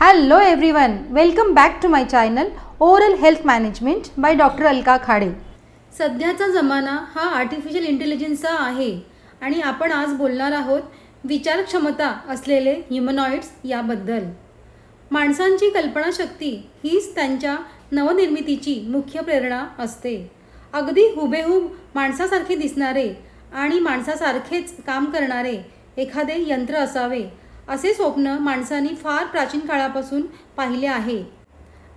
Hello everyone welcome back to my channel oral health management by doctor Alka Khade सध्याचा जमाना हा artificial इंटेलिजन्सचा आहे आणि आपण आज बोलणार आहोत विचारक्षमता असलेले ह्युमनॉइड्स याबद्दल. माणसांची कल्पनाशक्ती हीच त्यांच्या नवनिर्मितीची मुख्य प्रेरणा असते. अगदी हुबेहूब माणसासारखे दिसणारे आणि माणसासारखेच काम करणारे एखादे यंत्र असावे असे स्वप्न माणसांनी फार प्राचीन काळापासून पाहिले आहे.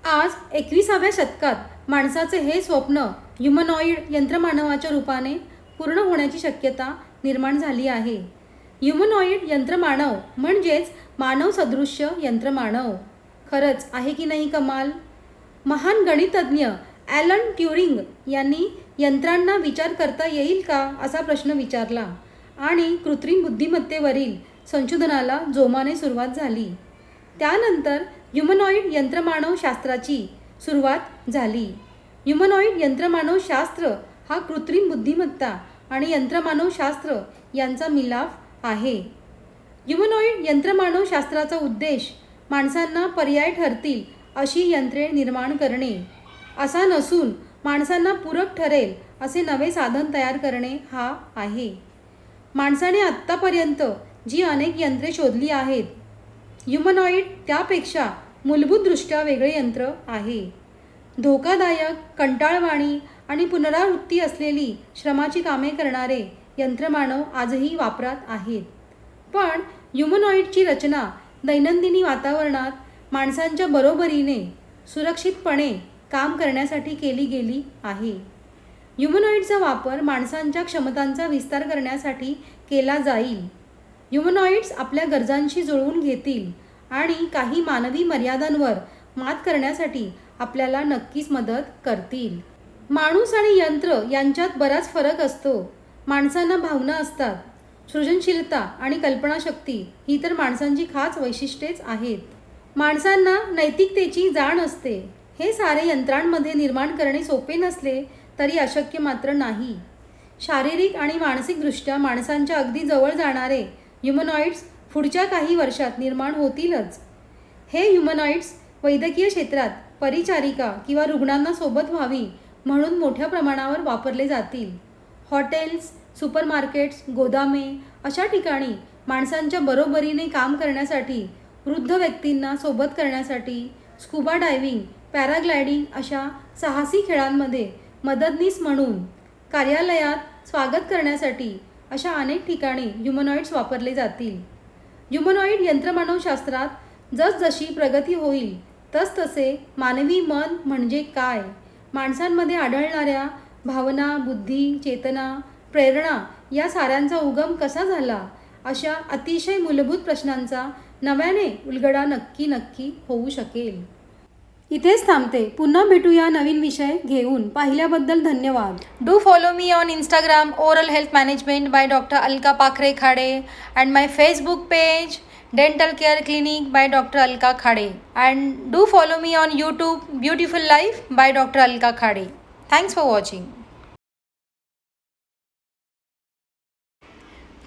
आज एकविसाव्या शतकात माणसाचे हे स्वप्न ह्युमनॉइड यंत्रमानवाच्या रूपाने पूर्ण होण्याची शक्यता निर्माण झाली आहे. ह्युमनॉइड यंत्रमानव म्हणजेच मानव सदृश्य यंत्रमानव. खरंच आहे की नाही कमाल? महान गणितज्ञ ॲलन ट्युरिंग यांनी यंत्रांना विचार करता येईल का असा प्रश्न विचारला आणि कृत्रिम बुद्धिमत्तेवरील संशोधनाला जोमाने सुरुवात झाली. त्यानंतर ह्युमनॉइड यंत्रमानव शास्त्राची सुरुवात झाली. ह्युमनॉइड यंत्रमानव शास्त्र हा कृत्रिम बुद्धिमत्ता आणि यंत्रमानव शास्त्र यांचा मिलाफ आहे. ह्युमनॉइड यंत्रमानव शास्त्राचा उद्देश माणसांना पर्याय ठरतील अशी यंत्रे निर्माण करणे. असा नसून माणसांना पूरक ठरेल असे नवे साधन तयार करणे हा आहे. माणसाने आत्तापर्यंत जी अनेक यंत्रे शोधली आहेत. ह्युमनॉइड त्यापेक्षा मूलभूतदृष्ट्या वेगळे यंत्र आहे. धोकादायक कंटाळवाणी आणि पुनरावृत्ती असलेली श्रमाची कामे करणारे यंत्रमानव आजही वापरात आहेत. पण ह्युमनॉइडची रचना दैनंदिनी वातावरणात माणसांच्या बरोबरीने सुरक्षितपणे काम करण्यासाठी केली गेली आहे. ह्युमनॉइडचा वापर माणसांच्या क्षमतांचा विस्तार करण्यासाठी केला जाईल. ह्युमनॉइड्स आपल्या गरजांशी जुळवून घेतील आणि काही मानवी मर्यादांवर मात करण्यासाठी आपल्याला नक्कीच मदत करतील. माणूस आणि यंत्र यांच्यात बराच फरक असतो. माणसांना भावना असतात. सृजनशीलता आणि कल्पनाशक्ती ही तर माणसांची खास वैशिष्ट्येच आहेत. माणसांना नैतिकतेची जाण असते. हे सारे यंत्रांमध्ये निर्माण करणे सोपे नसले तरी अशक्य मात्र नाही. शारीरिक आणि मानसिकदृष्ट्या माणसांच्या अगदी जवळ जाणारे ह्युमनॉइड्स पुढच्या काही वर्षात निर्माण होतीलच. हे ह्युमनॉइड्स वैद्यकीय क्षेत्रात परिचारिका किंवा रुग्णांना सोबत व्हावी म्हणून मोठ्या प्रमाणावर वापरले जातील. हॉटेल्स सुपरमार्केट्स गोदामे अशा ठिकाणी माणसांच्या बरोबरीने काम करण्यासाठी वृद्ध व्यक्तींना सोबत करण्यासाठी स्कुबा डायव्हिंग पॅराग्लायडिंग अशा साहसी खेळांमध्ये मदतनीस म्हणून कार्यालयात स्वागत करण्यासाठी अशा अनेक ठिकाणी ह्युमनॉइड्स वापरले जातील. ह्युमनॉइड यंत्रमानवशास्त्रात जसजशी प्रगती होईल तसतसे मानवी मन म्हणजे काय? माणसांमध्ये आढळणाऱ्या भावना बुद्धी चेतना प्रेरणा या साऱ्यांचा उगम कसा झाला? अशा अतिशय मूलभूत प्रश्नांचा नव्याने उलगडा नक्की नक्की होऊ शकेल. इथेच थांबते. पुन्हा भेटूया नवीन विषय घेऊन. पाहिल्याबद्दल धन्यवाद. Do follow me on Instagram oral health management by doctor Alka Pakhare Khade and my Facebook page dental care clinic by doctor Alka Khade and do follow me on YouTube beautiful life by doctor Alka Khade thanks for watching